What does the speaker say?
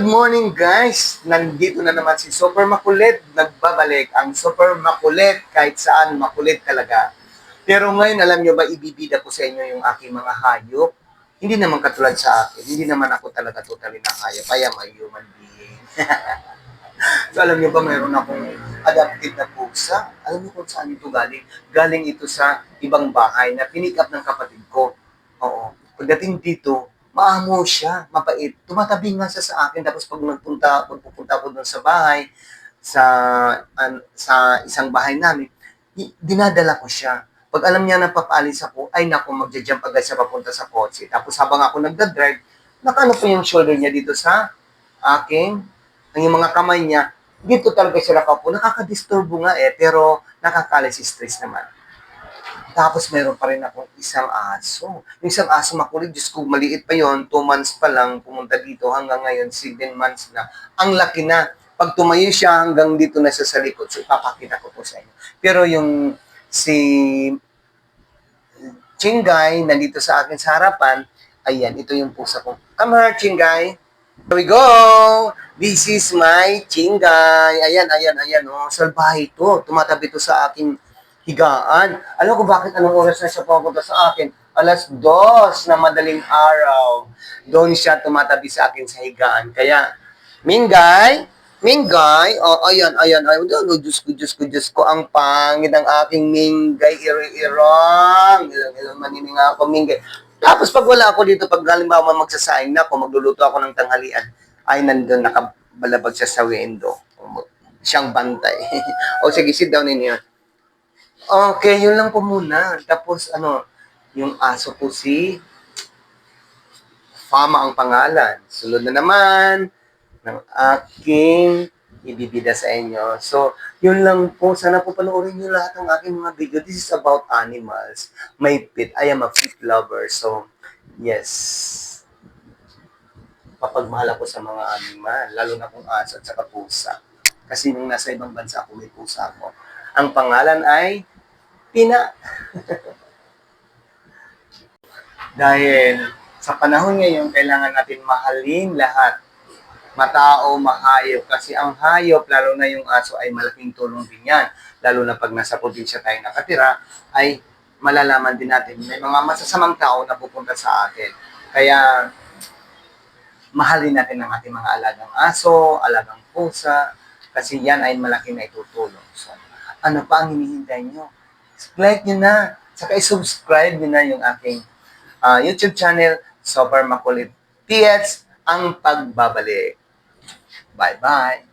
Good morning guys! Nandito na naman si Super Makulit. Nagbabalik ang Super Makulit kahit saan makulit talaga. Pero ngayon, alam nyo ba, ibibida ko sa inyo yung aking mga hayop. Hindi naman katulad sa akin. Hindi naman ako talaga totally na hayop. I am a human being. so alam nyo ba, mayroon akong adopted na pusa. Alam niyo kung saan ito galing? Galing ito sa ibang bahay na pinick up ng kapatid ko. Oo. Pagdating dito, maamo siya, mapait. Tumatabi nga siya sa akin. Tapos pag nagpunta, pag pupunta ako doon sa bahay, sa an, sa isang bahay namin, di- dinadala ko siya. Pag alam niya na papaalis ako, ay naku, magja-jump agad siya papunta sa kotse. Tapos habang ako nagda-drive, nakano po yung shoulder niya dito sa aking, ang yung mga kamay niya, dito talaga siya nakaupo. Nakaka-disturbo nga eh, pero nakakalis stress naman. Tapos meron pa rin akong isang aso. Yung isang aso makulit, Diyos ko, maliit pa yon two months pa lang pumunta dito hanggang ngayon, seven months na. Ang laki na. Pag tumayo siya hanggang dito na siya sa likod, so ipapakita ko po sa inyo. Pero yung si Chingay, nandito sa akin sa harapan, ayan, ito yung pusa ko. Come here, Chingay. Here we go! This is my Chingay. Ayan, ayan, ayan. Oh, salbahe ito. Tumatabi ito sa aking higaan. Alam ko bakit anong oras na siya pupunta sa akin? Alas dos na madaling araw. Doon siya tumatabi sa akin sa higaan. Kaya, Mingay, Mingay, oh, ayan, ayan, ayan, oh, Diyos ko, Diyos ko, Diyos ko, ang pangit ng aking Mingay, iri-irang, ilang, ilang manininga ako, Mingay. Tapos pag wala ako dito, pag halimbawa magsasaing na ako, magluluto ako ng tanghalian, ay nandun, nakabalabag siya sa window. Siyang bantay. o sige, sit down in here. Okay, yun lang po muna. Tapos, ano, yung aso po si Fama ang pangalan. Sunod na naman ng aking ibibida sa inyo. So, yun lang po. Sana po panoorin nyo lahat ng aking mga video. This is about animals. May pet. I am a pet lover. So, yes. Papagmahal ako sa mga animal. Lalo na kung aso at saka pusa. Kasi nung nasa ibang bansa ako, may pusa ako. Ang pangalan ay Pina. Dahil sa panahon ngayon, kailangan natin mahalin lahat. Matao, mahayop. Kasi ang hayop, lalo na yung aso, ay malaking tulong din yan. Lalo na pag nasa probinsya tayo nakatira, ay malalaman din natin may mga masasamang tao na pupunta sa atin. Kaya, mahalin natin ang ating mga alagang aso, alagang pusa, kasi yan ay malaki na itutulong. So, ano pa ang hinihintay nyo? Like nyo na, saka i-subscribe nyo na yung aking ah, YouTube channel, Super Makulit PH, ang pagbabalik. Bye-bye!